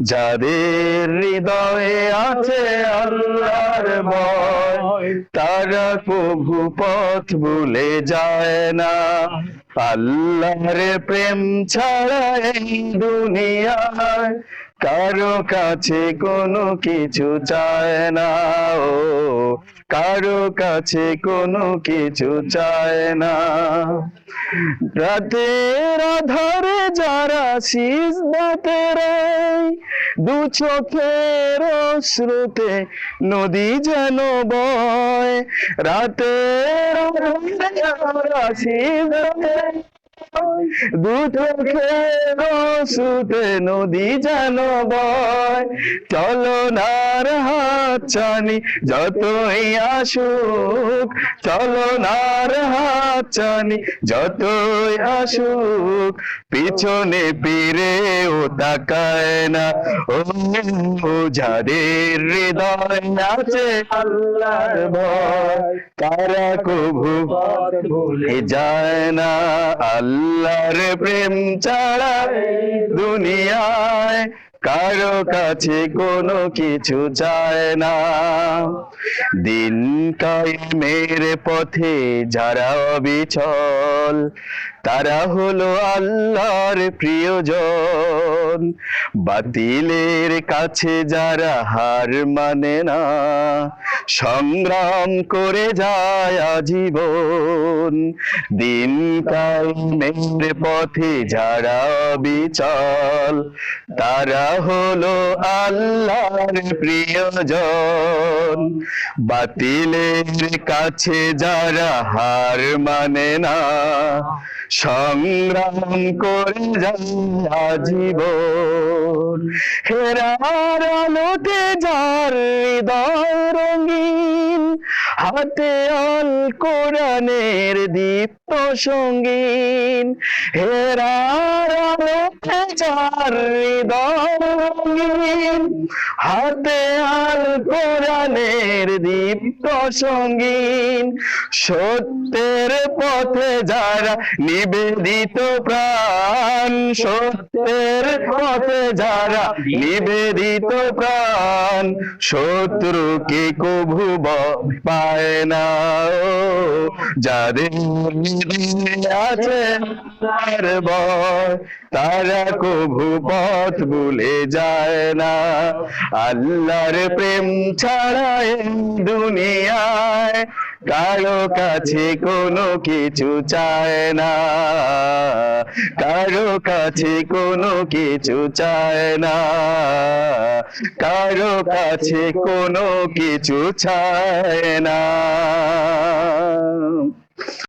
যাদের হৃদয়ে আছে আল্লাহর ভয় তারা প্রভু পথ ভুলে যায় না। আল্লাহর প্রেম ছাড়া এই দুনিয়ায় কারও কাছে কোনো কিছু চায় না। ও কারও কাছে কোনো কিছু চায় না। রাতের আধারে যারা সিজদাতে দাতেরাই দু চোখের শ্রুতে নদী যেন বয়। রাতের আশিস সিজদাতে দু চোখের শ্রুতে নদী যেন বয়। চলো নার হাত চানি, যতই আসুক। চলো নার হাত চানি, যতই আসুক। পিছনে ফিরে ও তাকায় না। ও যাদের হৃদয় আছে আল্লাহর ভয়, তারা কভু ভুলে যায় না। আল্লাহর প্রেম ছাড়া দুনিয়ায় কারও কাছে কোনো কিছু চায় না। দিন কায়েমের পথে যারা অবিচল, তারা হলো আল্লাহর প্রিয়জন। বাতিলের কাছে যারা হার মানে না, সংগ্রাম করে যায় আজীবন। দিন কায়েমের পথে যারা বিচল তারা হলো আল্লাহর প্রিয়জন। বাতিলের কাছে যারা হার মানে না, সংগ্রাম করে যায় আজীবন। হেরার আলোতে যার হৃদয় রঙিন, হাতে আল কোরআনের সঙ্গীন। হেরার হাতে আল কোরআনের দীপ্ত সঙ্গীন সত্যের পথে যারা নিবেদিত প্রাণ, সত্যের পথে যারা নিবেদিত প্রাণ, শত্রুকে কভু পায় না। যাদের তার তারা কভু পথ ভুলে যায় না। আল্লাহর প্রেম ছাড়া দুনিয়ায় কারও কাছে কোনো কিছু চায় না। কারও কাছে কোনো কিছু চায় না। কারও কাছে কোনো কিছু চায় না।